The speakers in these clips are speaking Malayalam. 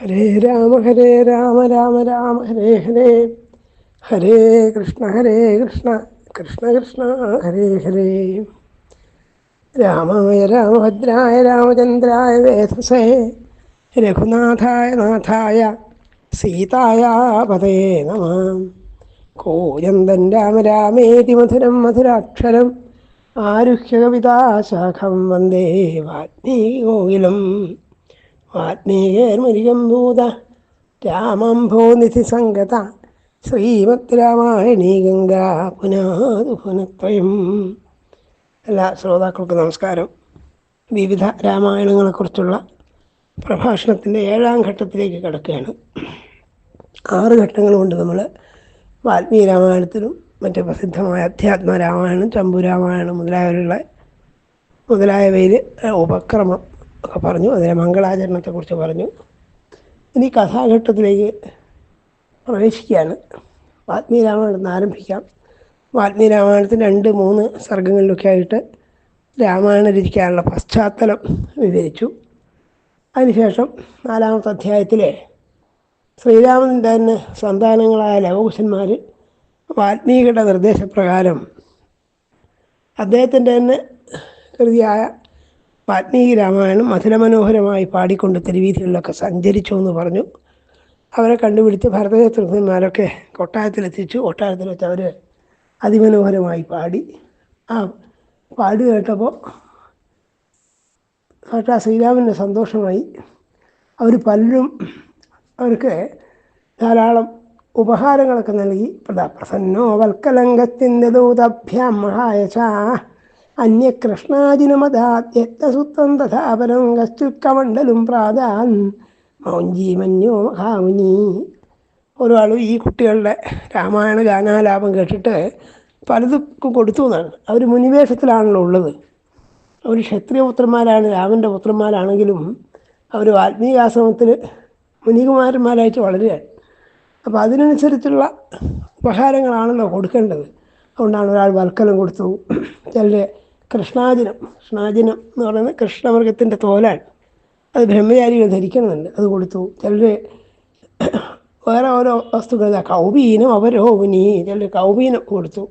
ഹരേ രാമ ഹരേ രാമ രാമ രാമ ഹരേ ഹരേ. ഹരേ കൃഷ്ണ ഹരേ കൃഷ്ണ കൃഷ്ണ കൃഷ്ണ ഹരേ ഹരേ. രാമായ രാമഭദ്രായ രാമചന്ദ്രായ വേധസേ രഘുനാഥായ നാഥായ സീതായ പതേ നമ. കോയന്തൻ രാമ രാമേതി മധുരം മധുരാക്ഷരം. ആരുഹ്യ കവിതാശാഖം വന്ദേ വാൽമീകേർമരികംഭൂത രാമംഭോനിധി സംഗത. ശ്രീമദ് രാമായണീ ഗംഗാ. പുനാതു എല്ലാ ശ്രോതാക്കൾക്കും നമസ്കാരം. വിവിധ രാമായണങ്ങളെക്കുറിച്ചുള്ള പ്രഭാഷണത്തിന്റെ ഏഴാം ഘട്ടത്തിലേക്ക് കിടക്കുകയാണ്. ആറ് ഘട്ടങ്ങൾ കൊണ്ട് നമ്മൾ വാൽമീകി രാമായണത്തിലും മറ്റ് പ്രസിദ്ധമായ അധ്യാത്മ രാമായണം ചമ്പു രാമായണം മുതലായവരുള്ള മുതലായവയിൽ ഉപക്രമം ഒക്കെ പറഞ്ഞു. അതിലെ മംഗളാചരണത്തെക്കുറിച്ച് പറഞ്ഞു. ഇനി കഥാഘട്ടത്തിലേക്ക് പ്രവേശിക്കുകയാണ്. വാത്മീ രാമായണത്തിൽ ആരംഭിക്കാം. വാത്മീ രാമായണത്തിന് രണ്ട് മൂന്ന് സർഗങ്ങളിലൊക്കെ ആയിട്ട് രാമായണ രചിക്കാനുള്ള പശ്ചാത്തലം വിവരിച്ചു. അതിനുശേഷം നാലാമത്തെ അധ്യായത്തിലെ ശ്രീരാമൻ തന്നെ സന്താനങ്ങളായ ലവകുശന്മാർ വാൽമീകിയുടെ നിർദ്ദേശപ്രകാരം അദ്ദേഹത്തിന്റെ തന്നെ കൃതിയായ വാൽമീകി രാമായണം മധുരമനോഹരമായി പാടിക്കൊണ്ട് തെരുവീഥികളിലൊക്കെ സഞ്ചരിച്ചു എന്ന് പറഞ്ഞു. അവരെ കണ്ടുപിടിച്ച് ഭരതശത്രുഘ്നന്മാരൊക്കെ കൊട്ടാരത്തിലെത്തിച്ചു. കൊട്ടാരത്തിൽ വെച്ച് അവർ അതിമനോഹരമായി പാടി. ആ പാടി കേട്ടപ്പോൾ സാക്ഷാ ശ്രീരാമന്റെ സന്തോഷമായി. അവർ പലരും അവർക്ക് ധാരാളം ഉപഹാരങ്ങളൊക്കെ നൽകി. പ്രസന്നോ വൽക്കലംഗത്തിന്റെ ദൂതഭ്യാം മഹായശ അന്യകൃഷ്ണാജിനമതാത്യസുത്തം തഥാപരം കസ്തുക്കമണ്ഡലും പ്രാതാൻ മൗഞ്ചി മഞ്ഞോ മഹാമുനി. ഒരാളും ഈ കുട്ടികളുടെ രാമായണ ഗാനാലാപം കേട്ടിട്ട് പലതും കൊടുത്തു എന്നാണ്. അവർ മുനിവേഷത്തിലാണല്ലോ ഉള്ളത്. അവർ ക്ഷത്രിയ പുത്രന്മാരാണ് രാമന്റെ പുത്രന്മാരാണെങ്കിലും അവർ വാൽമീകാശ്രമത്തിൽ മുനികുമാരന്മാരായിട്ട് വളരുകയാണ്. അപ്പോൾ അതിനനുസരിച്ചുള്ള ഉപഹാരങ്ങളാണല്ലോ കൊടുക്കേണ്ടത്. അതുകൊണ്ടാണ് ഒരാൾ വൽക്കലം കൊടുത്തു. ചിലർ കൃഷ്ണാജിനം. കൃഷ്ണാജിനം എന്ന് പറയുന്നത് കൃഷ്ണമൃഗത്തിന്റെ തോലാണ്. അത് ബ്രഹ്മചാരികൾ ധരിക്കുന്നുണ്ട് അത് കൊടുത്തു. ചിലർ വേറെ ഓരോ വസ്തുക്കൾ കൗബീനം അവരോപിനി ചിലർ കൗപീനം കൊടുത്തു.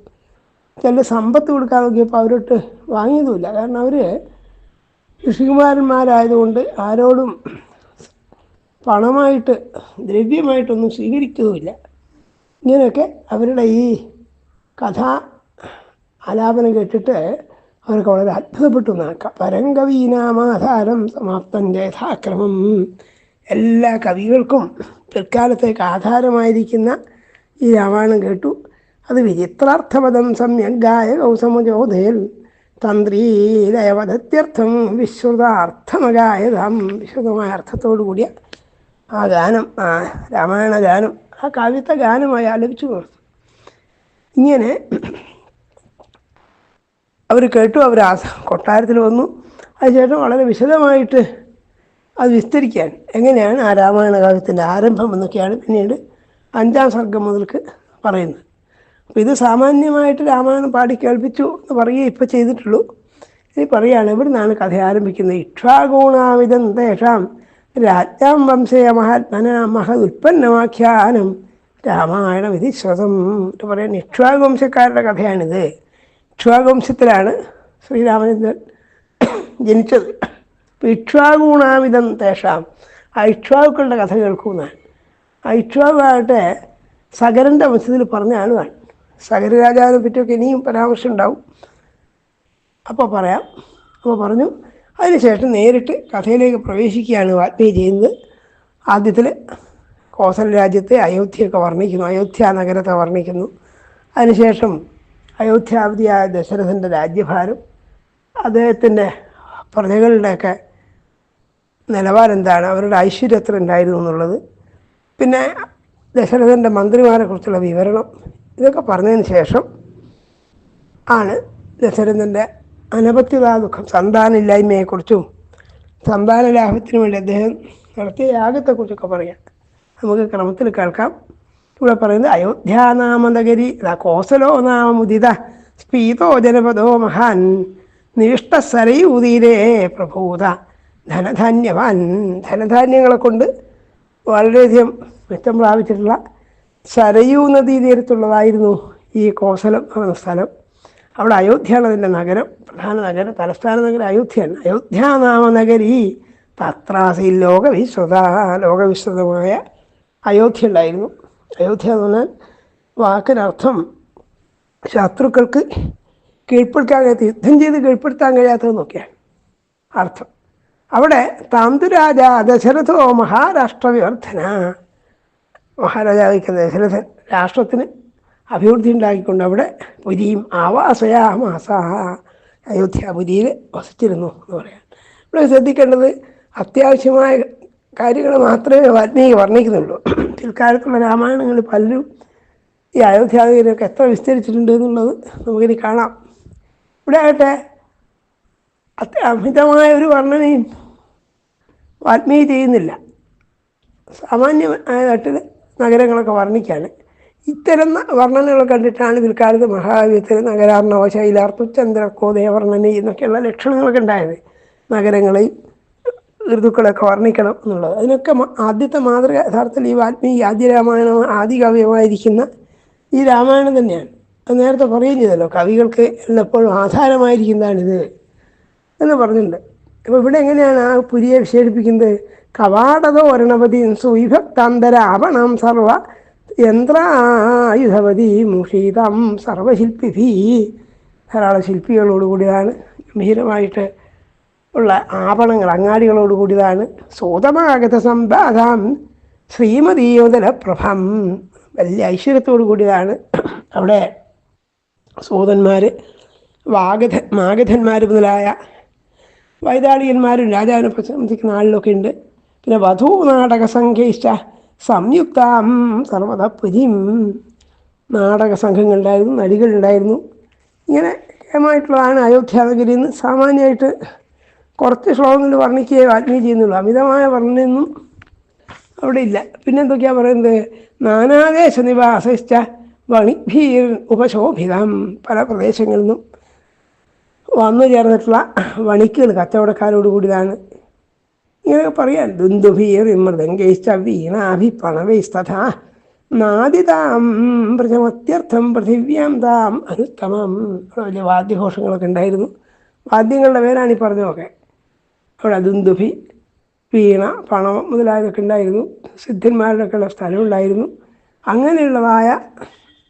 ചിലർ സമ്പത്ത് കൊടുക്കാൻ നോക്കിയപ്പോൾ അവരോട്ട് വാങ്ങിയതുമില്ല. കാരണം അവർ ഋഷികുമാരന്മാരായതുകൊണ്ട് ആരോടും പണമായിട്ട് ദ്രവ്യമായിട്ടൊന്നും സ്വീകരിക്കുകയില്ല ഇങ്ങനെയൊക്കെ അവരുടെ ഈ കഥ ആലാപനം കേട്ടിട്ട് അവർക്ക് വളരെ അത്ഭുതപ്പെട്ടു നാക്കാം പരങ്കവീനാമാധാരം സമാപ്തന്റെ യഥാക്രമം. എല്ലാ കവികൾക്കും പിൽക്കാലത്തേക്ക് ആധാരമായിരിക്കുന്ന ഈ രാമായണം കേട്ടു. അത് വിചിത്രാർത്ഥപദം സമ്യഗായ കൗസമജോധേൽ തന്ത്രീലയവധത്യർത്ഥം വിശ്രുതാർത്ഥമഗായതാം വിശ്രുതമായ അർത്ഥത്തോടു കൂടിയ ആ ഗാനം ആ രാമായണ ഗാനം ആ കവിത ഗാനമായി ആലപിച്ചു. ഇങ്ങനെ അവർ കേട്ടു അവർ ആ കൊട്ടാരത്തിൽ വന്നു. അതിനുശേഷം വളരെ വിശദമായിട്ട് അത് വിസ്തരിക്കാൻ എങ്ങനെയാണ് ആ രാമായണ കാവ്യത്തിന്റെ ആരംഭം എന്നൊക്കെയാണ് പിന്നീട് അഞ്ചാം സർഗം മുതൽക്ക് പറയുന്നത്. അപ്പോൾ ഇത് സാമാന്യമായിട്ട് രാമായണം പാടി കേൾപ്പിച്ചു എന്ന് പറയുക ഇപ്പോൾ ചെയ്തിട്ടുള്ളൂ. ഇനി പറയുകയാണ് ഇവിടെ നിന്നാണ് കഥ ആരംഭിക്കുന്നത്? ഇക്ഷാഗുണാവിധം തേഷാം രാജ്ഞാം വംശയ മഹാത്മന മഹത് ഉൽപ്പന്നമാഖ്യാനം രാമായണ വിധിശ്വസം എന്ന് പറയുന്ന ഇക്ഷാഗുവംശക്കാരുടെ കഥയാണിത്. ഇക്ഷ്വാക് വംശത്തിലാണ് ശ്രീരാമചന്ദ്രൻ ജനിച്ചത്. അപ്പോൾ ഇക്ഷ്വാഗുണാവിധം തേഷാം. ആ ഇക്ഷ്വാക്കുകളുടെ കഥ കേൾക്കുന്നതാണ് ആ ഇക്ഷ്വാകാകട്ടെ സകരന്റെ വംശത്തിൽ പറഞ്ഞ ആളുമാണ് സകര രാജാവിനെ പറ്റിയൊക്കെ ഇനിയും പരാമർശം ഉണ്ടാവും. അപ്പോൾ പറയാം. അപ്പോൾ പറഞ്ഞു അതിനുശേഷം നേരിട്ട് കഥയിലേക്ക് പ്രവേശിക്കുകയാണ് വാൽമീകി ചെയ്യുന്നത്. ആദ്യത്തിൽ കോസല രാജ്യത്തെ അയോധ്യയൊക്കെ വർണിക്കുന്നു. അയോധ്യ നഗരത്തെ വർണിക്കുന്നു. അതിനുശേഷം അയോധ്യാവതിയായ ദശരഥന്റെ രാജ്യഭാരം അദ്ദേഹത്തിന്റെ പ്രജകളുടെയൊക്കെ നിലവാരം എന്താണ് അവരുടെ ഐശ്വര്യം എത്ര ഉണ്ടായിരുന്നു എന്നുള്ളത് പിന്നെ ദശരഥന്റെ മന്ത്രിമാരെ കുറിച്ചുള്ള വിവരണം ഇതൊക്കെ പറഞ്ഞതിന് ശേഷം ആണ് ദശരഥന്റെ അനപത്യതാ ദുഃഖം സന്താനമില്ലായ്മയെക്കുറിച്ചും സന്താന ലാഭത്തിനു വേണ്ടി അദ്ദേഹം നടത്തിയ യാഗത്തെക്കുറിച്ചൊക്കെ പറയാം. നമുക്ക് ക്രമത്തിൽ കേൾക്കാം. ഇവിടെ പറയുന്നത് അയോധ്യാനാമനഗരി കോസലോ നാമമുദിത സ്പീതോ ജനപദോ മഹാൻ നിവിഷ്ട സരയൂതീരേ പ്രഭൂത ധനധാന്യവാൻ. ധനധാന്യങ്ങളെ കൊണ്ട് വളരെയധികം മെച്ചം പ്രാപിച്ചിട്ടുള്ള സരയൂ നദീ തീരത്തുള്ളതായിരുന്നു ഈ കോസലം എന്ന സ്ഥലം. അവിടെ അയോധ്യയാണ് അതിന്റെ നഗരം പ്രധാന നഗരം തലസ്ഥാന നഗരം അയോധ്യയാണ്. അയോധ്യ നാമ നഗരി തത്രാസി ലോകവിശ്വത ലോകവിശ്വതമായ അയോധ്യ ഉണ്ടായിരുന്നു. അയോധ്യ എന്ന് പറഞ്ഞാൽ വാക്കിനർത്ഥം ശത്രുക്കൾക്ക് കീഴ്പ്പെടുത്താൻ കഴിയാത്ത യുദ്ധം ചെയ്ത് കീഴ്പ്പെടുത്താൻ കഴിയാത്തതെന്നൊക്കെയാണ് അർത്ഥം. അവിടെ താന്തുരാജ ദശരഥോ മഹാരാഷ്ട്ര വിവർദ്ധന മഹാരാജാവിക്കുന്ന ദശരഥൻ രാഷ്ട്രത്തിന് അഭിവൃദ്ധി ഉണ്ടാക്കിക്കൊണ്ട് അവിടെ പുരിയും ആവാസയാമാസ അയോധ്യാപുരിയിൽ വസിച്ചിരുന്നു എന്ന് പറയാം. ഇവിടെ ശ്രദ്ധിക്കേണ്ടത് അത്യാവശ്യമായ കാര്യങ്ങൾ മാത്രമേ വാത്മീകി വർണിക്കുന്നുള്ളൂ. പിൽക്കാലത്തുള്ള രാമായണങ്ങൾ പലരും ഈ അയോധ്യാപുരിയൊക്കെ എത്ര വിസ്തരിച്ചിട്ടുണ്ട് എന്നുള്ളത് നമുക്കിനി കാണാം. ഇവിടെ ആകട്ടെ അത്യമിതമായ ഒരു വർണനയും വാത്മീകി ചെയ്യുന്നില്ല. സാമാന്യമായ നാട്ടിൽ നഗരങ്ങളൊക്കെ വർണിക്കുകയാണ് ഇത്തരം വർണനകൾ കണ്ടിട്ടാണ് പിൽക്കാലത്ത് മഹാകാവ്യത്തിൽ നഗരാർണവ ശൈലാർത്തു ചന്ദ്രക്കോദയവർണന എന്നൊക്കെയുള്ള ലക്ഷണങ്ങളൊക്കെ ഉണ്ടായത്. നഗരങ്ങളെയും ഋതുക്കളൊക്കെ വർണിക്കണം എന്നുള്ളത്. അതിനൊക്കെ ആദ്യത്തെ മാതൃക യഥാർത്ഥത്തിൽ ഈ വാൽമീകി ആദ്യ രാമായണം ആദ്യ കവ്യമായിരിക്കുന്ന ഈ രാമായണം തന്നെയാണ്. അത് നേരത്തെ പറയുകയും ചെയ്തല്ലോ കവികൾക്ക് എല്ലപ്പോഴും ആധാരമായിരിക്കുന്നതാണിത് എന്ന് പറഞ്ഞിട്ടുണ്ട്. അപ്പോൾ ഇവിടെ എങ്ങനെയാണ് ആ പുരിയെ വിശേഷിപ്പിക്കുന്നത്? കവാടതോ ഒരണപതി സുവിഭക്താന്തര ആവണം സർവ യന്ത്രായുധവതി മുഷീതം സർവശില്പിഭി. ധാരാളം ശില്പികളോടുകൂടിയാണ് ഗംഭീരമായിട്ട് ഉള്ള ആവണങ്ങൾ അങ്ങാടികളോട് അങ്ങാടികളോടുകൂടിയതാണ് സൂതമാഗത സമ്പാദം ശ്രീമതീയോദല പ്രഭം വലിയ ഐശ്വര്യത്തോടു കൂടിയതാണ്. അവിടെ സൂതന്മാർ വാഗധ മാഗധന്മാർ മുതലായ വൈതാളികന്മാരും രാജാവിനെ പ്രശംസിക്കുന്ന ആളിലൊക്കെ ഉണ്ട്. പിന്നെ വധു നാടക സംഘയിച്ച സംയുക്താം സർവത പുരിം നാടക സംഘങ്ങളുണ്ടായിരുന്നു നടികളുണ്ടായിരുന്നു. ഇങ്ങനെ കേമായിട്ടുള്ളതാണ് അയോധ്യാനഗരി എന്ന് സാമാന്യമായിട്ട് കുറച്ച് ശ്ലോകങ്ങൾ വർണിക്കുകയോ വാൽമീകി ചെയ്യുന്നുള്ളൂ അമിതമായ വർണനയൊന്നും അവിടെ ഇല്ല. പിന്നെ എന്തൊക്കെയാ പറയുന്നത്? നാനാദേശ നിവാസിച്ച വണിഭീർ ഉപശോഭിതം. പല പ്രദേശങ്ങളിൽ നിന്നും വന്നു ചേർന്നിട്ടുള്ള വണിക്കുകൾ കച്ചവടക്കാരോട് കൂടിയതാണ് ഇങ്ങനെയൊക്കെ പറയാൻ. ദുന്ദുഭീർ മൃദംഗൈശ്ച വീണാഭി പണവൈസ്തഥാ നാദിതാം പ്രജമത്യർത്ഥം പൃഥിവ്യാം താം അനുത്തമം. വലിയ വാദ്യഘോഷങ്ങളൊക്കെ ഉണ്ടായിരുന്നു. വാദ്യങ്ങളുടെ പേരാണ് ഈ പറഞ്ഞതൊക്കെ. അവിടെ ദുന്ദുഭി വീണ പണം മുതലായതൊക്കെ ഉണ്ടായിരുന്നു. സിദ്ധന്മാരുടെയൊക്കെയുള്ള സ്ഥലമുണ്ടായിരുന്നു അങ്ങനെയുള്ളതായ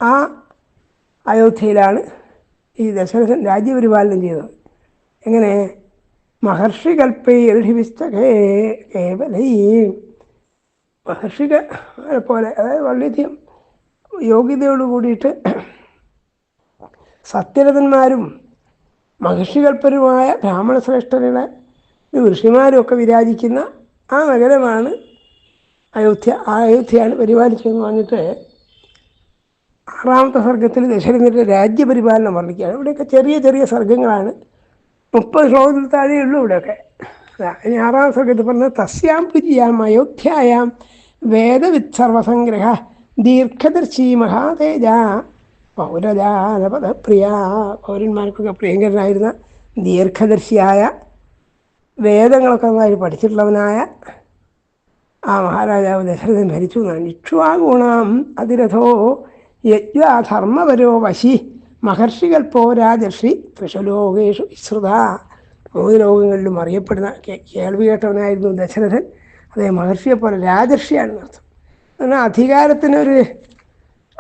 ആ അയോധ്യയിലാണ് ഈ ദശരഥൻ രാജ്യപരിപാലനം ചെയ്തത്. എങ്ങനെ? മഹർഷി കൽപ്പൈർഹിവിസ്തകേ കേവലീ പോലെ അതായത് വളരെയധികം യോഗ്യതയോട് കൂടിയിട്ട് സത്യരഥന്മാരും മഹർഷികൽപ്പരുമായ ബ്രാഹ്മണ ശ്രേഷ്ഠരുടെ ഋഷിമാരും ഋഷിമാരൊക്കെ വിരാജിക്കുന്ന ആ നഗരമാണ് അയോധ്യ. ആ അയോധ്യയാണ് പരിപാലിച്ചതെന്ന് പറഞ്ഞിട്ട് ആറാമത്തെ സർഗത്തിൽ ദശരഥന്റെ രാജ്യപരിപാലനം വർണിക്കുകയാണ്. ഇവിടെയൊക്കെ ചെറിയ ചെറിയ സർഗങ്ങളാണ് മുപ്പത് ശ്ലോകത്തിൽ താഴെയുള്ളൂ ഇവിടെയൊക്കെ. ഇനി ആറാം സർഗത്തിൽ പറഞ്ഞത് തസ്യാം പുര്യാം അയോധ്യായാം വേദവിത് സർവസംഗ്രഹ ദീർഘദർശി മഹാതേജ പൗരജാനപദപ്രിയ. പൗരന്മാർക്കൊക്കെ പ്രിയങ്കരനായിരുന്ന ദീർഘദർശിയായ വേദങ്ങളൊക്കെ നന്നായി പഠിച്ചിട്ടുള്ളവനായ ആ മഹാരാജാവ് ദശരഥൻ ഭരിച്ചു. എന്നാണ് ഇക്ഷ്വാഗുണം അതിരഥോ യജ്ഞധർമ്മപരോ വശി. മഹർഷികൾ പോരാജർഷി ത്രിശലോകേഷു വിശ്രുത. മൂന്ന് ലോകങ്ങളിലും അറിയപ്പെടുന്ന കേൾവി കേട്ടവനായിരുന്നു ദശരഥൻ. അതേ മഹർഷിയെ പോലെ രാജർഷിയാണെന്ന് അർത്ഥം എന്നാൽ അധികാരത്തിനൊരു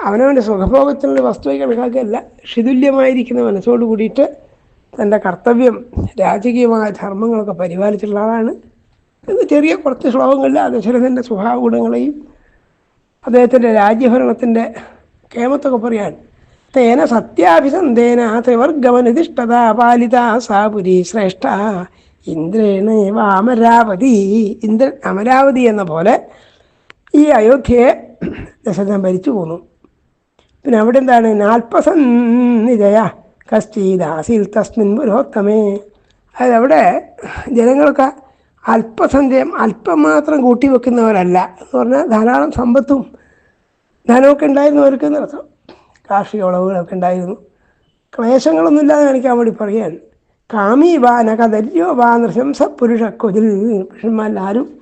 അവനവന്റെ സുഖഭോഗത്തിനുള്ള വസ്തുവായി കണക്കാക്കുകയല്ല ഷിതുല്യമായിരിക്കുന്ന മനസ്സോട് കൂടിയിട്ട് തന്റെ കർത്തവ്യം രാജകീയമായ ധർമ്മങ്ങളൊക്കെ പരിപാലിച്ചിട്ടുള്ള ആളാണ്. ഇത് ചെറിയ കുറച്ച് ശ്ലോകങ്ങളിൽ ആ ദശരഥന്റെ സ്വഭാവ ഗുണങ്ങളെയും അദ്ദേഹത്തിന്റെ രാജ്യഭരണത്തിന്റെ കേമത്തൊക്കെ പറയാൻ തേന സത്യാഭിസന്ധേന ത്രിവർഗമനുതിഷ്ഠത പാലിത സാ പുരി ശ്രേഷ്ഠ. ഇന്ദ്രേണ അമരാവതി ഇന്ദ്രൻ അമരാവതി എന്ന പോലെ ഈ അയോധ്യയെ ദശരഥൻ ഭരിച്ചു പോന്നു. പിന്നെ അവിടെ എന്താണ്? നാൽപ്പസന്നിജയ കശ്ചീദാസിൽ തസ്മിൻ പുരോത്തമേ അതായത് അവിടെ ജനങ്ങളൊക്കെ അല്പസഞ്ചയം അല്പം മാത്രം കൂട്ടി വെക്കുന്നവരല്ല എന്ന് പറഞ്ഞാൽ ധാരാളം സമ്പത്തും ധനമൊക്കെ ഉണ്ടായിരുന്നവർക്ക് എന്നർത്ഥം കാർഷിക വിളവുകളൊക്കെ ഉണ്ടായിരുന്നു. ക്ലേശങ്ങളൊന്നും ഇല്ലാതെ കാണിക്കാൻ വേണ്ടി പറയുകയാണ്. കാമി വാന നകദര്യോ വാ നൃശംസ പുരുഷ കൊതിൽ. പുരുഷന്മാരിൽ ആരും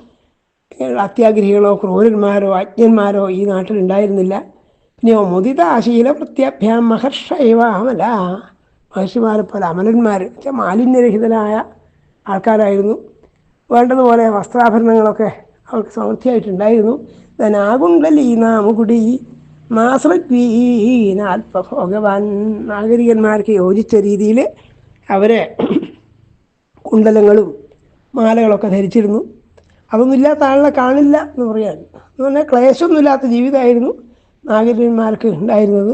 അത്യാഗ്രഹികളോ ക്രൂരന്മാരോ അജ്ഞന്മാരോ ഈ നാട്ടിൽ ഉണ്ടായിരുന്നില്ല. പിന്നെയോ മുദിതാശീല പ്രത്യഭ്യാം മഹർഷൈവ അമല മഹർഷിമാരെ പോലെ അമലന്മാർ വെച്ചാൽ മാലിന്യരഹിതനായ ആൾക്കാരായിരുന്നു. വേണ്ടതുപോലെ വസ്ത്രാഭരണങ്ങളൊക്കെ അവർക്ക് സമൃദ്ധിയായിട്ടുണ്ടായിരുന്നു. ധനാകുണ്ടലീ നാമുകുടി ഭഗവാൻ. നാഗരികന്മാർക്ക് യോജിച്ച രീതിയിൽ അവരെ കുണ്ടലങ്ങളും മാലകളൊക്കെ ധരിച്ചിരുന്നു. അതൊന്നുമില്ലാത്ത ആളിനെ കാണില്ല എന്ന് പറയാൻ. എന്ന് പറഞ്ഞാൽ ക്ലേശമൊന്നുമില്ലാത്ത ജീവിതമായിരുന്നു നാഗരികന്മാർക്ക് ഉണ്ടായിരുന്നത്.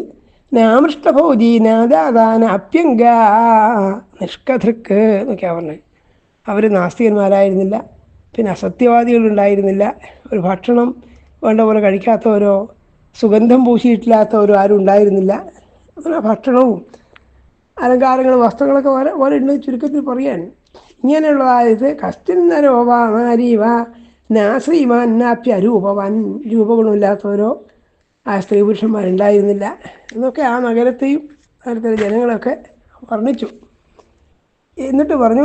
നാമൃഷ്ടഭോജി നാദാദാന അപ്യങ്ക നിഷ്കധൃക്ക് എന്നൊക്കെയാണ് പറഞ്ഞത്. അവർ നാസ്തികന്മാരായിരുന്നില്ല. പിന്നെ അസത്യവാദികളുണ്ടായിരുന്നില്ല. ഒരു ഭക്ഷണം വേണ്ട പോലെ കഴിക്കാത്തവരോ സുഗന്ധം പൂശിയിട്ടില്ലാത്തവരോ ആരും ഉണ്ടായിരുന്നില്ല. അങ്ങനെ ഭക്ഷണവും അലങ്കാരങ്ങളും വസ്ത്രങ്ങളൊക്കെ വരെ പോലെ ഉണ്ട് ചുരുക്കത്തിൽ പറയാൻ. ഇങ്ങനെയുള്ളതായത് കസ്റ്റിന്നരോവ നാരീവ നാശ്രീമാൻ നാപ്യ രൂപവാൻ രൂപഗുണമില്ലാത്തവരോ ആ സ്ത്രീ പുരുഷന്മാരുണ്ടായിരുന്നില്ല. എന്നൊക്കെ ആ നഗരത്തെയും നഗരത്തിലെ ജനങ്ങളൊക്കെ വർണിച്ചു. എന്നിട്ട് പറഞ്ഞു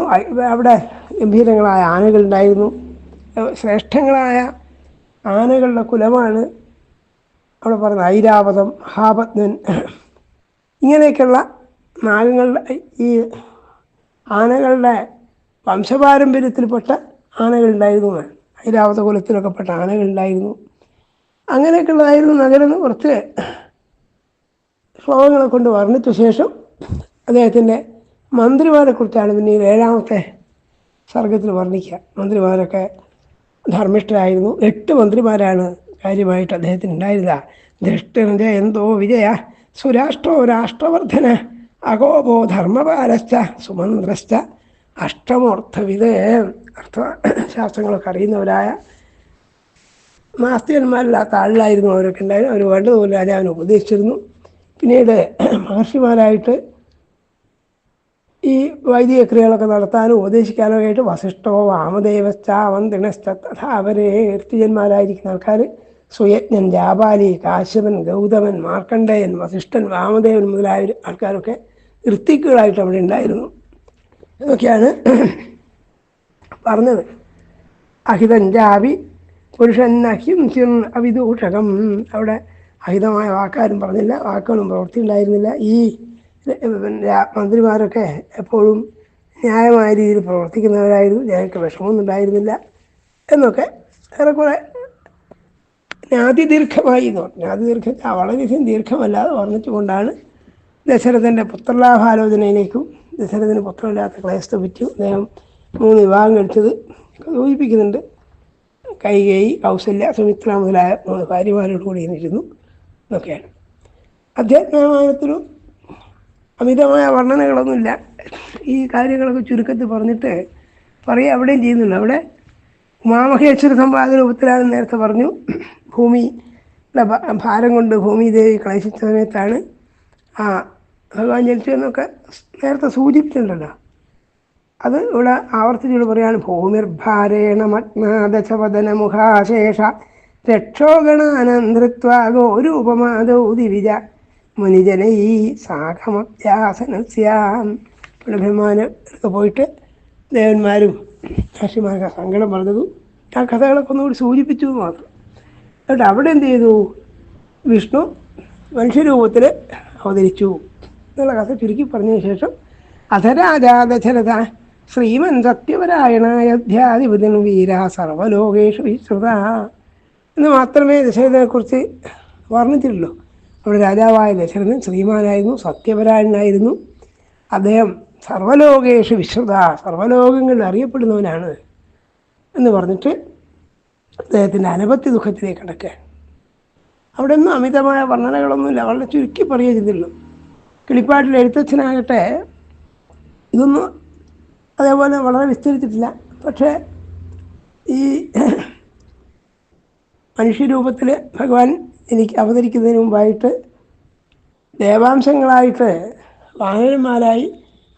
അവിടെ ഗംഭീരങ്ങളായ ആനകളുണ്ടായിരുന്നു ശ്രേഷ്ഠങ്ങളായ ആനകളുടെ കുലമാണ് അവിടെ പറഞ്ഞ ഐരാവതം മഹാപത്മൻ ഇങ്ങനെയൊക്കെയുള്ള നാഗങ്ങളുടെ ഈ ആനകളുടെ വംശപാരമ്പര്യത്തിൽപ്പെട്ട ആനകളുണ്ടായിരുന്നു. ഐരാവത കുലത്തിലൊക്കെ പെട്ട ആനകളുണ്ടായിരുന്നു. അങ്ങനെയൊക്കെയുള്ളതായിരുന്നു നഗരം കുറച്ച് ശ്ലോകങ്ങളെ കൊണ്ട് വർണിച്ച ശേഷം അദ്ദേഹത്തിന്റെ മന്ത്രിമാരെ കുറിച്ചാണ് പിന്നീട് ഏഴാമത്തെ സർഗത്തിൽ വർണിക്കുക. മന്ത്രിമാരൊക്കെ ധർമ്മിഷ്ഠരായിരുന്നു. എട്ട് മന്ത്രിമാരാണ് കാര്യമായിട്ട് അദ്ദേഹത്തിന് ഉണ്ടായിരുന്നത്. ധൃഷ്ടന്റെ എന്തോ വിജയ സുരാഷ്ട്രോ രാഷ്ട്രവർദ്ധന അഗോപോ ധർമ്മപാലശ്ച സുമന്ത്രശ്ച അർത്ഥ ശാസ്ത്രങ്ങളൊക്കെ അറിയുന്നവരായ നാസ്തികന്മാരില്ലാത്ത ആളിലായിരുന്നു അവരൊക്കെ ഉണ്ടായിരുന്നു. അവർ വേണ്ടതുപോലെ രാജാവിനെ ഉപദേശിച്ചിരുന്നു. പിന്നീട് മഹർഷിമാരായിട്ട് ഈ വൈദിക ക്രിയകളൊക്കെ നടത്താനും ഉപദേശിക്കാനും ആയിട്ട് വസിഷ്ഠോ വാമദേവശ്ച അവന്തിണശ്ച തഥാ അവരെ ഋത്തിജന്മാരായിരിക്കുന്ന ആൾക്കാർ സുയജ്ഞൻ ജാപാലി കാശ്യപൻ ഗൗതമൻ മാർക്കണ്ഡേയൻ വസിഷ്ഠൻ വാമദേവൻ മുതലായ ആൾക്കാരൊക്കെ ഋത്തിക്കുകളായിട്ട് അവിടെ ഉണ്ടായിരുന്നു. ഇതൊക്കെയാണ് പറഞ്ഞത്. അഹിതഞ്ചാവി പുരുഷൻ അഹിംസിൻ അവിദൂഷകം. അവിടെ അഹിതമായ വാക്കാരും പറഞ്ഞില്ല വാക്കുകളും പ്രവൃത്തി ഉണ്ടായിരുന്നില്ല ഈ മന്ത്രിമാരൊക്കെ എപ്പോഴും ന്യായമായ രീതിയിൽ പ്രവർത്തിക്കുന്നവരായിരുന്നു. ഞങ്ങൾക്ക് വിഷമമൊന്നും ഉണ്ടായിരുന്നില്ല എന്നൊക്കെ ഏറെക്കുറെ ജ്ഞാതിദീർഘമായി എന്ന് പറഞ്ഞു. ജ്ഞാതിദീർഘം വളരെയധികം ദീർഘമല്ലാതെ വർണിച്ചുകൊണ്ടാണ് ദശരഥന്റെ പുത്രലാഭാലോചനയിലേക്കും ദശരഥന് പുത്രമില്ലാത്ത ക്ലേശത്തെ പറ്റിയും അദ്ദേഹം മൂന്ന് വിവാഹം കഴിച്ചത് സൂചിപ്പിക്കുന്നുണ്ട്. കൈകേയി കൗസല്യ സുമിത്ര മുതലായ മൂന്ന് ഭാര്യമാരോട് കൂടി ഇരുന്നു എന്നൊക്കെയാണ് അധ്യാത്മരാമായണത്തിലും അമിതമായ വർണനകളൊന്നുമില്ല. ഈ കാര്യങ്ങളൊക്കെ ചുരുക്കത്തിൽ പറഞ്ഞിട്ട് പറയുക അവിടെയും ചെയ്യുന്നുണ്ട്. അവിടെ ഉമാമഹേശ്വര സംവാദ രൂപത്തിലാണ് നേരത്തെ പറഞ്ഞു. ഭൂമി ഭാരം കൊണ്ട് ഭൂമിദേവി ക്ലേശിച്ച സമയത്താണ് ആ ഭഗവാൻ ജനിച്ചു എന്നൊക്കെ നേരത്തെ സൂചിപ്പിച്ചിട്ടുണ്ടല്ലോ. അത് ഇവിടെ ആവർത്തിച്ചുകൊണ്ട് പറയാണ് ഭൂമിർഭാരേണ മഗ്നാദശവദന മുഖാശേഷ രക്ഷോഗണാനന്തൃത്വാഗോ മുനിജന ദിവിജ മുനിജനൈ സാഖമഭ്യാസനസ്യാം ബ്രഹ്മാനൊക്കെ പോയിട്ട് ദേവന്മാരും ഋഷിമാരൊക്കെ സങ്കടം പറഞ്ഞതും ആ കഥകളൊക്കെ ഒന്നുകൂടി സൂചിപ്പിച്ചു മാത്രം. എന്നിട്ട് അവിടെ എന്ത് ചെയ്തു? വിഷ്ണു മനുഷ്യരൂപത്തിൽ അവതരിച്ചു. എന്നുള്ള കഥ ചുരുക്കി പറഞ്ഞതിന് ശേഷം അധരാജാ ശ്രീമൻ സത്യപരായണായോധ്യാധിപതിൻ വീര സർവലോകേഷു വിശ്രുത എന്ന് മാത്രമേ ദശരഥനെക്കുറിച്ച് വർണിച്ചിട്ടുള്ളൂ. അവിടെ രാജാവായ ദശരഥൻ ശ്രീമാനായിരുന്നു സത്യപരായണനായിരുന്നു. അദ്ദേഹം സർവലോകേഷു വിശ്രുത സർവലോകങ്ങളിൽ അറിയപ്പെടുന്നവനാണ് എന്ന് പറഞ്ഞിട്ട് അദ്ദേഹത്തിന്റെ അനപത്തി ദുഃഖത്തിലേക്ക് കിടക്കുക അവിടെ ഒന്നും അമിതമായ വർണനകളൊന്നുമില്ല. വളരെ ചുരുക്കി പറയുക ചെയ്തുള്ളൂ. കിളിപ്പാട്ടിൽ എഴുത്തച്ഛനാകട്ടെ ഇതൊന്നും അതേപോലെ വളരെ വിസ്തരിച്ചിട്ടില്ല. പക്ഷേ ഈ മനുഷ്യരൂപത്തിൽ ഭഗവാൻ എനിക്ക് അവതരിക്കുന്നതിന് മുമ്പായിട്ട് ദേവാംശങ്ങളായിട്ട് വാനരന്മാരായി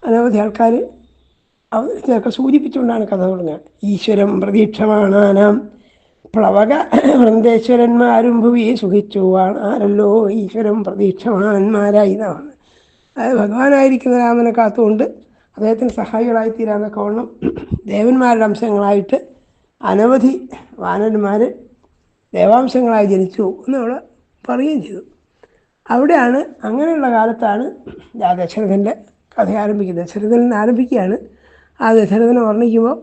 അനവധി ആൾക്കാർ അവതരിച്ചതൊക്കെ സൂചിപ്പിച്ചുകൊണ്ടാണ് കഥ തുടങ്ങുക. ഈശ്വരം പ്രതീക്ഷമാണാനാം. പ്ലവക വൃന്ദേശ്വരന്മാരും ഭുവി സുഖിച്ചു. ആരല്ലോ? ഈശ്വരം പ്രതീക്ഷമാണന്മാരായി എന്നാണ് അത് ഭഗവാനായിരിക്കുന്ന രാമനെ കാത്തുകൊണ്ട് അദ്ദേഹത്തിന് സഹായികളായി തീരാനൊക്കെ വണ്ണം ദേവന്മാരുടെ അംശങ്ങളായിട്ട് അനവധി വാനന്മാർ ദേവാംശങ്ങളായി ജനിച്ചു എന്ന് അവിടെ പറയുകയും ചെയ്തു. അവിടെയാണ് അങ്ങനെയുള്ള കാലത്താണ് ആ ദശരഥന്റെ കഥ ആരംഭിക്കുന്നത് ദശരഥനിൽ നിന്ന് ആരംഭിക്കുകയാണ്. ആ ദശരഥനെ വർണിക്കുമ്പോൾ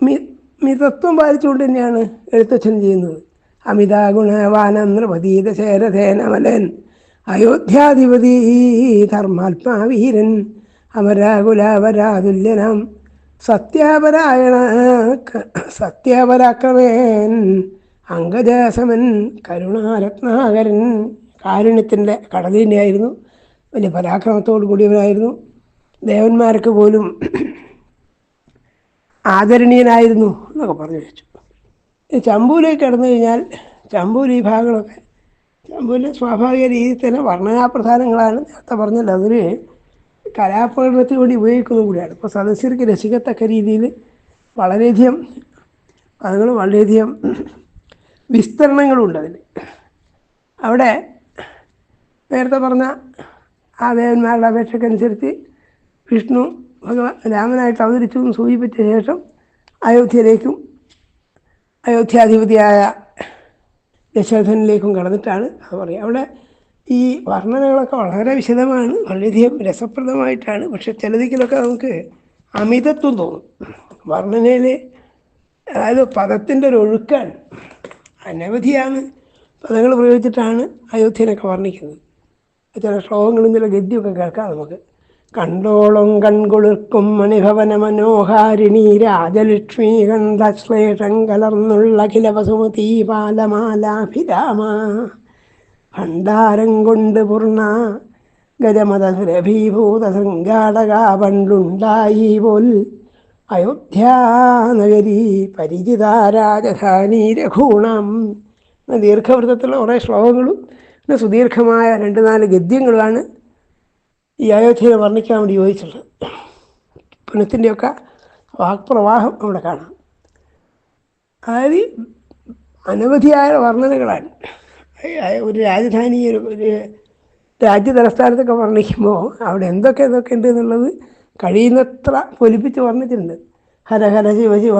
മി മിതത്വം പാലിച്ചുകൊണ്ട് തന്നെയാണ് എഴുത്തച്ഛൻ ചെയ്യുന്നത്. അമിത ഗുണവാനം ദശരഥേനമലൻ ശേരഥേനമലൻ അയോധ്യാധിപതി ധർമാത്മാവീരൻ അമരാകുലാവരാതുല്യനം സത്യാപരായണ സത്യാപരാക്രമേൻ അംഗജാസമൻ കരുണാരത്നാകരൻ കാരുണ്യത്തിന്റെ കടലിന്റെയായിരുന്നു വലിയ പരാക്രമത്തോടു കൂടിയവനായിരുന്നു. ദേവന്മാർക്ക് പോലും ആദരണീയനായിരുന്നു എന്നൊക്കെ പറഞ്ഞു വെച്ചു. ചമ്പൂലേക്ക് കടന്നു കഴിഞ്ഞാൽ ചമ്പൂർ ഈ ഭാഗങ്ങളൊക്കെ ചമ്പൂരിലെ സ്വാഭാവിക രീതിയിൽ തന്നെ വർണനാപ്രധാനങ്ങളാണ് നേരത്തെ പറഞ്ഞല്ലോ അതൊരു കലാപ്രകടനത്തിന് വേണ്ടി ഉപയോഗിക്കുന്നത് കൂടിയാണ്. ഇപ്പോൾ സദസ്യർക്ക് രസിക്കത്തക്ക രീതിയിൽ വളരെയധികം അതുകൾ വളരെയധികം വിസ്തരണങ്ങളുണ്ട് അതിൽ അവിടെ നേരത്തെ പറഞ്ഞ ആ ദേവന്മാരുടെ അപേക്ഷക്കനുസരിച്ച് വിഷ്ണു ഭഗവാൻ രാമനായിട്ട് അവതരിച്ചു എന്ന് സൂചിപ്പിച്ച ശേഷം അയോധ്യയിലേക്കും അയോധ്യാധിപതിയായ ദശരഥനിലേക്കും കടന്നിട്ടാണ് അത് പറയുക. അവിടെ ഈ വർണനകളൊക്കെ വളരെ വിശദമാണ് വളരെയധികം രസപ്രദമായിട്ടാണ്. പക്ഷെ ചിലതിക്കലൊക്കെ നമുക്ക് അമിതത്വം തോന്നും. വർണനയിൽ അതായത് പദത്തിന്റെ ഒരു ഒഴുക്കാണ് അനവധിയാണ് പദങ്ങൾ പ്രയോഗിച്ചിട്ടാണ് അയോധ്യനൊക്കെ വർണിക്കുന്നത്. ചില ശ്ലോകങ്ങളും ചില ഗദ്യമൊക്കെ കേൾക്കാം നമുക്ക്. കണ്ടോളം കൺകുളിർക്കും മണിഭവന മനോഹാരിണി രാജലക്ഷ്മി കണ്ഠശ്ലേഷം കലർന്നുള്ള അഖില വസുമതി പാലമാലാഭിരാമ ഭണ്ഡാരം കൊണ്ട് പൂർണ ഗജമതസുരഭീഭൂത സംഘാടക പണ്ടുണ്ടായി പോൽ അയോധ്യാനഗരി പരിചിത രാജധാനി രഘൂണം ദീർഘവൃത്തത്തിലുള്ള കുറേ ശ്ലോകങ്ങളും പിന്നെ സുദീർഘമായ രണ്ട് നാല് ഗദ്യങ്ങളുമാണ് ഈ അയോധ്യയെ വർണിക്കാൻ വേണ്ടി ചോദിച്ചിട്ടുള്ളത്. പുനത്തിന്റെയൊക്കെ വാക്പ്രവാഹം അവിടെ കാണാം. അതായത് അനവധിയായ വർണനകളാണ്. ഒരു രാജധാനി ഒരു രാജ്യ തലസ്ഥാനത്തൊക്കെ വർണിക്കുമ്പോൾ അവിടെ എന്തൊക്കെ ഇതൊക്കെ ഉണ്ട് എന്നുള്ളത് കഴിയുന്നത്ര പൊലിപ്പിച്ച് വർണിച്ചിട്ടുണ്ട്. ഹരഹര ഹര ശിവ ശിവ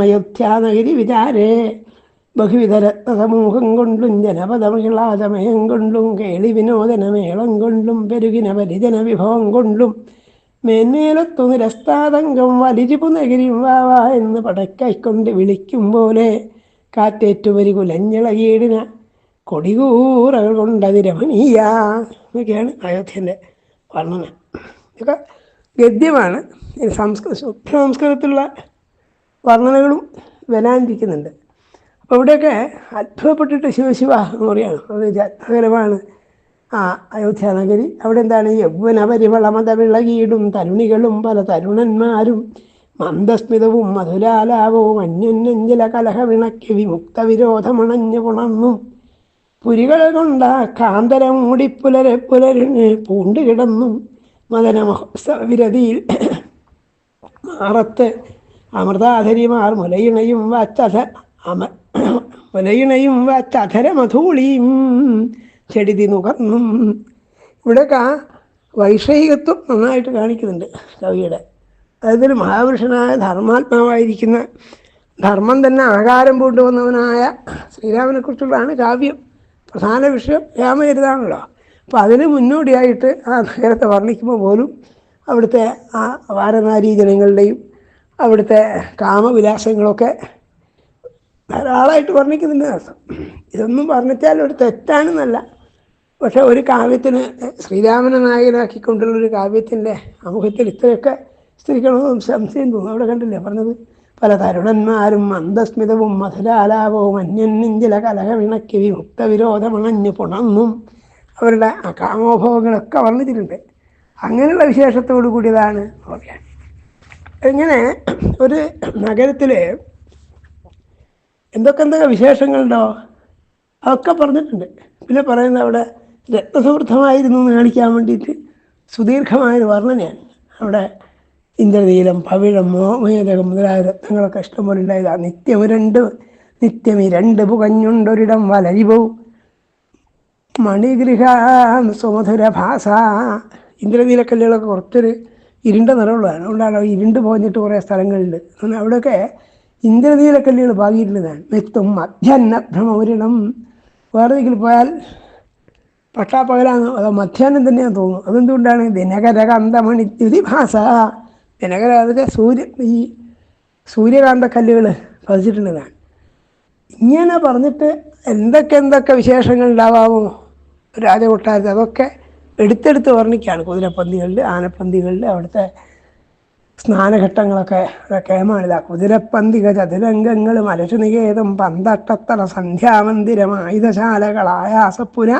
അയോധ്യാനഗരി വിചാരേ. ബഹുവിധര സമൂഹം കൊണ്ടും ജനപദമഹിളാതമയം കൊണ്ടും കേളി വിനോദനമേളം കൊണ്ടും പെരുകിന പരിജന വിഭവം കൊണ്ടും മേന്മേലത്തു നിരസ്താതങ്കം വലിരിപ്പു നഗരി വാവാ എന്ന് പടക്കൈക്കൊണ്ട് വിളിക്കും പോലെ കാറ്റേറ്റുവരി കുലഞ്ഞിളകീടിന കൊടികൂറകൾ കൊണ്ടതിരമണീയ എന്നൊക്കെയാണ് അയോധ്യന്റെ വർണന. ഇതൊക്കെ ഗദ്യമാണ്. സംസ്കൃത ശുദ്ധ സംസ്കൃതത്തിലുള്ള വർണനകളും വരാനിരിക്കുന്നുണ്ട്. അപ്പോൾ ഇവിടെയൊക്കെ അത്ഭുതപ്പെട്ടിട്ട് ശിവശിവ എന്ന് പറയുകയാണ്. അത് ജാത്മകരമാണ് ആ അയോധ്യ നഗരി. അവിടെ എന്താണ്? യൗവനപരിവളമത വിളകിയിടും തരുണികളും പല തരുണന്മാരും. മന്ദസ്മിതവും അന്യന്നെഞ്ചില കലഹ വിണക്കി വിമുക്ത വിരോധമണഞ്ഞു പുണർന്നു പുരികൾ കൊണ്ട കാന്തരം മൂടിപ്പുലരെ പുലരിന് പൂണ്ടു കിടന്നും മദന വിരതിയിൽ മാറത്ത് അമൃതാധരിമാർ മുലയിണയും വച്ചധ അമ മുലയിണയും വച്ചധര മധൂളിയും ചെടിതി നുകർന്നും. ഇവിടെ കാ വൈഷയികത്വം നന്നായിട്ട് കാണിക്കുന്നുണ്ട് കവിയുടെ. അതായത് ഒരു മഹാപുരുഷനായ ധർമാത്മാവായിരിക്കുന്ന ധർമ്മം തന്നെ ആകാരം പൂണ്ടുവന്നവനായ ശ്രീരാമനെക്കുറിച്ചുള്ളതാണ് കാവ്യം. പ്രധാന വിഷയം രാമചരിതാണല്ലോ. അപ്പോൾ അതിന് മുന്നോടിയായിട്ട് ആ നഗരത്തെ വർണിക്കുമ്പോൾ പോലും അവിടുത്തെ ആ വാരനാരീ ജനങ്ങളുടെയും അവിടുത്തെ കാമവിലാസങ്ങളൊക്കെ ധാരാളമായിട്ട് വർണിക്കുന്നുണ്ട് അർത്ഥം ഇതൊന്നും വർണിച്ചാൽ ഒരു തെറ്റാണെന്നല്ല. പക്ഷേ ഒരു കാവ്യത്തിന് ശ്രീരാമനെ നായകനാക്കിക്കൊണ്ടുള്ള ഒരു കാവ്യത്തിന്റെ അമുഖത്തിൽ ഇത്രയൊക്കെ സ്ത്രീകളൊന്നും സംശയം തോന്നും. അവിടെ കണ്ടില്ലേ പറഞ്ഞത്? പല തരുണന്മാരും മന്ദസ്മിതവും മധുരാലാപവും അന്യന്നിഞ്ചില കലഹവിണക്കി വിമുക്ത വിരോധമണഞ്ഞ് പുണന്നും അവരുടെ അകാമോഭവങ്ങളൊക്കെ കാമോഭവങ്ങളൊക്കെ വർണിച്ചിട്ടുണ്ട്. അങ്ങനെയുള്ള വിശേഷത്തോടു കൂടിയതാണ് ഓക്കെ ഇങ്ങനെ ഒരു നഗരത്തിൽ എന്തൊക്കെ എന്തൊക്കെ വിശേഷങ്ങളുണ്ടോ? അതൊക്കെ പറഞ്ഞിട്ടുണ്ട്. പിന്നെ പറയുന്നത് അവിടെ രക്തസുഹൃത്തമായിരുന്നു എന്ന് കാണിക്കാൻ വേണ്ടിയിട്ട് സുദീർഘമായൊരു വർണനയാണ്. അവിടെ ഇന്ദ്രനീലം പവിഴം മോമേലകം മുതലായ രത്നങ്ങളൊക്കെ ഇഷ്ടംപോലെ ഉണ്ടായതാണ് നിത്യം രണ്ട് നിത്യം ഈ രണ്ട് പുകഞ്ഞുണ്ടൊരിടം വലരിവും. മണിഗൃഹ സുമധുര ഭാഷ ഇന്ദ്രനീലക്കല്ലുകളൊക്കെ കുറച്ചൊരു ഇരുണ്ട നിറമുള്ളതാണ് അതുകൊണ്ടാണ് ഇരുണ്ട് പോഞ്ഞിട്ട് കുറേ സ്ഥലങ്ങളുണ്ട്. അവിടെയൊക്കെ ഇന്ദ്രനീലക്കല്ലുകൾ പാകിയിട്ടുള്ളതാണ്. മെത്തും മധ്യാഹ്നഭ്രമൗരണം വേറെ ദിക്കിൽ പോയാൽ പട്ടാപ്പകലാണ് അതോ മധ്യാഹ്നം തന്നെയാണ് തോന്നുന്നു. അതെന്തുകൊണ്ടാണ്? ദിനകരകാന്തമണി ദ്യുതിഭാസ ദിനകര അതിൽ സൂര്യ ഈ സൂര്യകാന്ത കല്ലുകൾ പതിച്ചിട്ടുണ്ടെന്നാണ് ഇങ്ങനെ പറഞ്ഞിട്ട് എന്തൊക്കെ എന്തൊക്കെ വിശേഷങ്ങൾ ഉണ്ടാവാമോ? രാജകൊട്ടാരത്ത് അതൊക്കെ എടുത്തെടുത്ത് വർണിക്കുകയാണ് കുതിരപ്പന്തികളിൽ ആനപ്പന്തികളിൽ അവിടുത്തെ സ്നാനഘട്ടങ്ങളൊക്കെ കേമാണിതാ കുതിരപ്പന്തിക ചതുരംഗങ്ങൾ മലശനികേതം പന്തട്ടത്തറ സന്ധ്യാമന്ദിരം ആയുധശാലകൾ ആയാസപ്പുര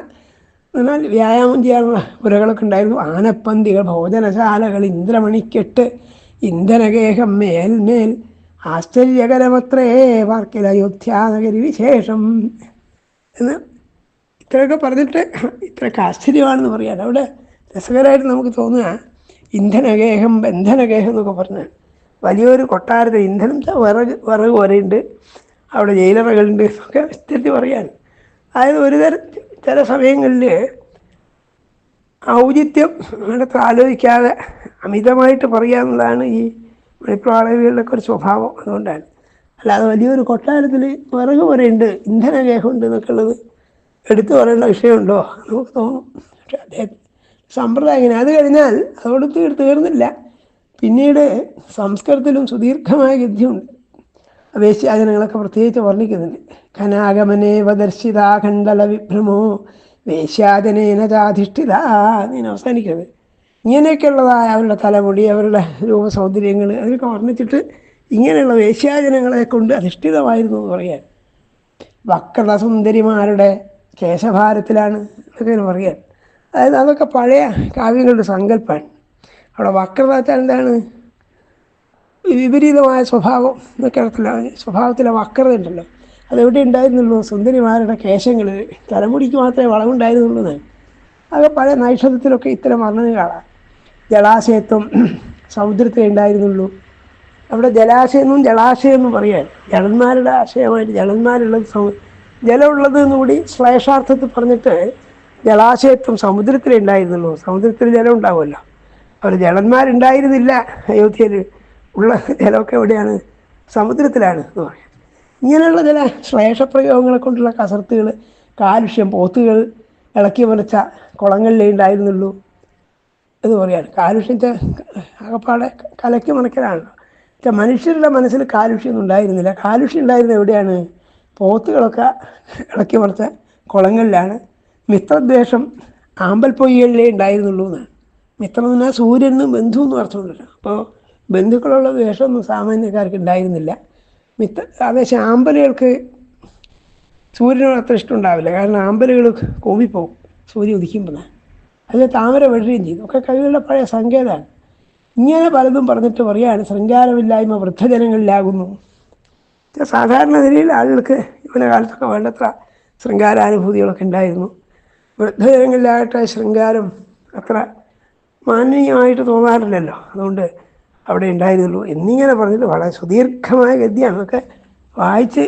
എന്നാൽ വ്യായാമം ചെയ്യാനുള്ള പുരകളൊക്കെ ഉണ്ടായിരുന്നു. ആനപ്പന്തികൾ ഭോജനശാലകൾ ഇന്ദ്രമണിക്കെട്ട് ഇന്ധനഗേഹം മേൽമേൽ ആശ്ചര്യകരമത്രേ വാർക്കല അയോധ്യാനഗരി വിശേഷം എന്ന് ഇത്രയൊക്കെ പറഞ്ഞിട്ട് ഇത്രയൊക്കെ ആശ്ചര്യമാണെന്ന് പറയാൻ അവിടെ രസകരമായിട്ട് നമുക്ക് തോന്നുക ഇന്ധനഗേഹം ബന്ധനഗേഹം എന്നൊക്കെ പറഞ്ഞാൽ വലിയൊരു കൊട്ടാരത്തിൽ ഇന്ധനം വിറക് വിറക് പോലെയുണ്ട് അവിടെ ജയിലറകളുണ്ട് എന്നൊക്കെ വിസ്തരിച്ച് പറയാൻ. അതായത് ഒരു തരം ചില സമയങ്ങളിൽ ഔചിത്യം അടുത്ത് ആലോചിക്കാതെ അമിതമായിട്ട് പറയുക ഈ വെളിപ്രാളവികളുടെയൊക്കെ ഒരു സ്വഭാവം അതുകൊണ്ടാണ്. അല്ലാതെ വലിയൊരു കൊട്ടാരത്തിൽ വിറക് ഇന്ധന ഇന്ധനഗേഹമുണ്ട് എന്നൊക്കെ ഉള്ളത് എടുത്തു പറയേണ്ട വിഷയമുണ്ടോ? നമുക്ക് തോന്നും. പക്ഷെ അദ്ദേഹം സമ്പ്രദായം അത് കഴിഞ്ഞാൽ അതോട് തീർ തീർന്നില്ല പിന്നീട് സംസ്കൃതത്തിലും സുദീർഘമായ ഗദ്യമുണ്ട്. വേശ്യാജനങ്ങളൊക്കെ പ്രത്യേകിച്ച് വർണിക്കുന്നുണ്ട് കനാഗമനേ ദർശിത കണ്ടല വിഭ്രമോ വേശ്യാജനേന ചാധിഷ്ഠിത അങ്ങനെ അവസാനിക്കുന്നത്. ഇങ്ങനെയൊക്കെയുള്ളതായ അവരുടെ തലമുടി അവരുടെ രൂപസൗന്ദര്യങ്ങൾ അതിലൊക്കെ വർണിച്ചിട്ട് ഇങ്ങനെയുള്ള വേശ്യാജനങ്ങളെ കൊണ്ട് അധിഷ്ഠിതമായിരുന്നു എന്ന് പറയാൻ. വക്രത സുന്ദരിമാരുടെ കേശഭാരത്തിലാണ് എന്നൊക്കെ പറയാൻ. അതായത് അതൊക്കെ പഴയ കാവ്യങ്ങളുടെ സങ്കല്പമാണ് അവിടെ വക്രത എന്താണ്? വിപരീതമായ സ്വഭാവം അർത്ഥത്തില്ല സ്വഭാവത്തിലെ വക്രത ഉണ്ടല്ലോ. അതെവിടെ ഉണ്ടായിരുന്നുള്ളൂ? സുന്ദരിമാരുടെ കേശങ്ങൾ തലമുടിക്ക് മാത്രമേ വളമുണ്ടായിരുന്നുള്ളൂ അത് പഴയ നൈഷധത്തിലൊക്കെ ഇത്തരം വർണന കാണാം. ജലാശയത്വം സമുദ്രത്തിൽ ഉണ്ടായിരുന്നുള്ളൂ. അവിടെ ജലാശയം എന്നും ജലാശയം എന്നും പറയാൻ. ജലന്മാരുടെ ആശയമായിട്ട് ജലന്മാരുള്ളത് ജലമുള്ളത് എന്നുകൂടി ശ്ലേഷാർത്ഥത്തിൽ പറഞ്ഞിട്ട് ജലാശയത്വം സമുദ്രത്തിലേ ഉണ്ടായിരുന്നുള്ളൂ. സമുദ്രത്തിൽ ജലം ഉണ്ടാവുമല്ലോ. അവർ ജലന്മാരുണ്ടായിരുന്നില്ല. അയോധ്യയിൽ ഉള്ള ജലമൊക്കെ എവിടെയാണ്? സമുദ്രത്തിലാണ് എന്ന് പറയാം. ഇങ്ങനെയുള്ള ചില ശ്ലേഷപ്രയോഗങ്ങളെ കൊണ്ടുള്ള കസർത്തുകൾ കാലുഷ്യം പോത്തുകൾ ഇളക്കി മറിച്ച കുളങ്ങളിലേ ഉണ്ടായിരുന്നുള്ളൂ എന്ന് പറയാണ് കാലുഷ്യത്തെ അകപ്പാടെ കലക്കി മണക്കലാണല്ലോ. പക്ഷെ മനുഷ്യരുടെ മനസ്സിൽ കാലുഷ്യമൊന്നും ഉണ്ടായിരുന്നില്ല. കാലുഷ്യം ഉണ്ടായിരുന്നത് എവിടെയാണ്? പോത്തുകളൊക്കെ ഇളക്കി മറിച്ച കുളങ്ങളിലാണ്. മിത്രദ്വേഷം ആമ്പൽ പൊയ്യലിലേ ഉണ്ടായിരുന്നുള്ളൂ എന്നാണ്. മിത്രം എന്ന് പറഞ്ഞാൽ സൂര്യനും ബന്ധുവെന്ന് അർത്ഥമുണ്ടല്ലോ അപ്പോൾ ബന്ധുക്കളുള്ള ദ്വേഷമൊന്നും സാമാന്യക്കാർക്ക് ഉണ്ടായിരുന്നില്ല. മിത്ത അതേ ആമ്പലുകൾക്ക് സൂര്യനോട് അത്ര ഇഷ്ടമുണ്ടാവില്ല കാരണം ആമ്പലുകൾ കോവിപ്പോകും സൂര്യൻ ഉദിക്കുമ്പോൾ അതിൽ താമര വഴുകയും ചെയ്യും ഒക്കെ കവികളുടെ പഴയ സങ്കേതമാണ്. ഇങ്ങനെ പലതും പറഞ്ഞിട്ട് പറയാണ് ശൃംഗാരമില്ലായ്മ വൃദ്ധജനങ്ങളിലാകുന്നു. സാധാരണ നിലയിൽ ആളുകൾക്ക് ഇവനെ കാലത്തൊക്കെ വേണ്ടത്ര ശൃംഗാരാനുഭൂതികളൊക്കെ ഉണ്ടായിരുന്നു. വൃദ്ധജനങ്ങളിലാകട്ടെ ശൃംഗാരം അത്ര മാന്യമായിട്ട് തോന്നാറില്ലല്ലോ. അതുകൊണ്ട് അവിടെ ഉണ്ടായിരുന്നുള്ളൂ. എന്നിങ്ങനെ പറഞ്ഞിട്ട് വളരെ സുദീർഘമായ ഗദ്യമാണ് അതൊക്കെ വായിച്ച്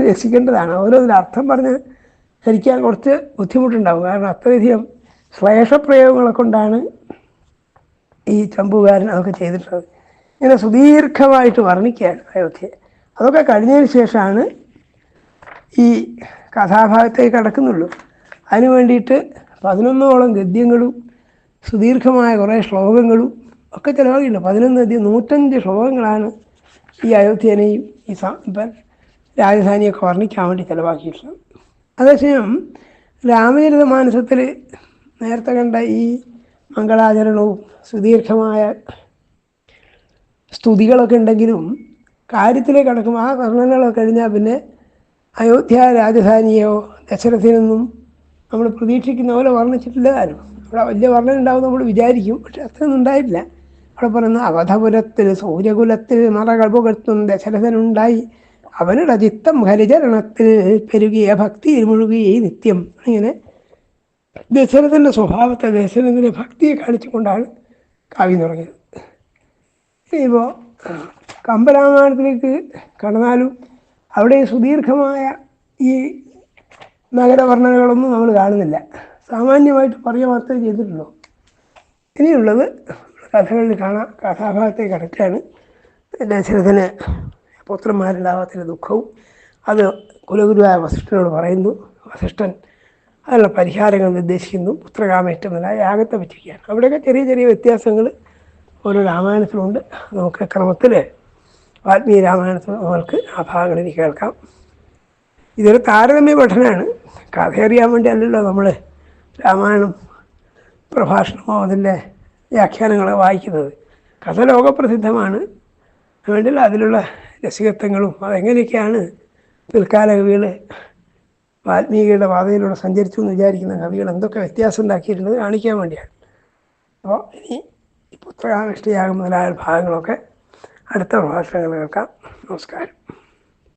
രസിക്കേണ്ടതാണ്. ഓരോന്നിന്റെ അർത്ഥം പറഞ്ഞ് ധരിക്കാൻ കുറച്ച് ബുദ്ധിമുട്ടുണ്ടാവും. കാരണം അത്രയധികം ശ്ലേഷപ്രയോഗങ്ങളെ കൊണ്ടാണ് ഈ ചമ്പുകാരൻ അതൊക്കെ ചെയ്തിട്ടുള്ളത്. ഇങ്ങനെ സുദീർഘമായിട്ട് വർണിക്കുകയാണ് അയോധ്യയെ അതൊക്കെ കഴിഞ്ഞതിന് ശേഷമാണ് ഈ കഥാഭാഗത്തേക്ക് കടക്കുന്നുള്ളൂ. അതിനു വേണ്ടിയിട്ട് പതിനൊന്നോളം ഗദ്യങ്ങളും സുദീർഘമായ കുറേ ശ്ലോകങ്ങളും ഒക്കെ ചിലവാക്കിയിട്ടുണ്ട്. പതിനൊന്ന് അധികം നൂറ്റഞ്ച് ശ്ലോകങ്ങളാണ് ഈ അയോധ്യനെയും ഈ രാജധാനിയൊക്കെ വർണിക്കാൻ വേണ്ടി ചിലവാക്കിയിട്ടുള്ളത്. അതേസമയം രാമചരിത മാനസത്തിൽ നേരത്തെ കണ്ട ഈ മംഗളാചരണവും സുദീർഘമായ സ്തുതികളൊക്കെ ഉണ്ടെങ്കിലും കാര്യത്തിലേക്ക് കടക്കുമ്പോൾ ആ വർണനകളൊക്കെ കഴിഞ്ഞാൽ പിന്നെ അയോധ്യ രാജധാനിയോ ദശരഥനൊന്നും നമ്മൾ പ്രതീക്ഷിക്കുന്ന പോലെ വർണിച്ചിട്ടില്ല ആരും അവിടെ വലിയ വർണന ഉണ്ടാവും നമ്മൾ വിചാരിക്കും. പക്ഷെ അത്രയൊന്നും ഉണ്ടായിട്ടില്ല. അവിടെ പറയുന്ന അവധപുരത്തിൽ സൂര്യകുലത്തിൽ മറകൾ പുകഴ്ത്തും ദശരഥനുണ്ടായി അവനുടെ ചിത്തം ഹരിചരണത്തിൽ പെരുകിയ ഭക്തിയിൽ മുഴുകി നിത്യം. ഇങ്ങനെ ദശരഥന്റെ സ്വഭാവത്തെ ദശരഥന്റെ ഭക്തിയെ കാണിച്ചുകൊണ്ടാണ് കാവ്യം തുടങ്ങിയത് ഇപ്പോൾ കമ്പരാമായണത്തിലേക്ക് കടന്നാലും അവിടെ സുദീർഘമായ ഈ നഗരവർണനകളൊന്നും നമ്മൾ കാണുന്നില്ല. സാമാന്യമായിട്ട് പറയുക മാത്രമേ ചെയ്തിട്ടുള്ളൂ. ഇനിയുള്ളത് കഥകളിൽ കാണാം. കഥാഭാഗത്തേക്ക് കടക്കുകയാണ്. ദശരഥന് പുത്രന്മാരുണ്ടാവാത്തതിന്റെ ദുഃഖവും. അത് കുലഗുരുവായ വസിഷ്ഠനോട് പറയുന്നു. വസിഷ്ഠൻ അതിനുള്ള പരിഹാരങ്ങൾ നിർദ്ദേശിക്കുന്നു. പുത്രകാമേറ്റം എന്നല്ല യാഗത്തെ പറ്റിയിരിക്കുകയാണ് അവിടെയൊക്കെ ചെറിയ ചെറിയ വ്യത്യാസങ്ങൾ ഓരോ രാമായണത്തിലുണ്ട്. നമുക്ക് ക്രമത്തിൽ ആത്മീയ രാമായണത്തിൽ നമ്മൾക്ക് ആ ഭാഗങ്ങളിൽ കേൾക്കാം. ഇതൊരു താരതമ്യ പഠനമാണ്. കഥ അറിയാൻ വേണ്ടി അല്ലല്ലോ നമ്മൾ രാമായണം പ്രഭാഷണമോ അതിന്റെ വ്യാഖ്യാനങ്ങളോ വായിക്കുന്നത്. കഥ ലോകപ്രസിദ്ധമാണ്. വേണ്ടിൽ അതിലുള്ള രസികത്വങ്ങളും അതെങ്ങനെയൊക്കെയാണ് പിൽക്കാല കവികൾ വാൽമീകിയുടെ പാതയിലൂടെ സഞ്ചരിച്ചു എന്ന് വിചാരിക്കുന്ന കവികൾ എന്തൊക്കെ വ്യത്യാസം ഉണ്ടാക്കിയിട്ടുള്ളത് കാണിക്കാൻ വേണ്ടിയാണ്. അപ്പോൾ ഇനി ഈ പുത്രകാമിഷ്ടയാഗം മുതലായ ഭാഗങ്ങളൊക്കെ അടുത്ത പ്രഭാഷണങ്ങൾ കേൾക്കാം. നമസ്കാരം.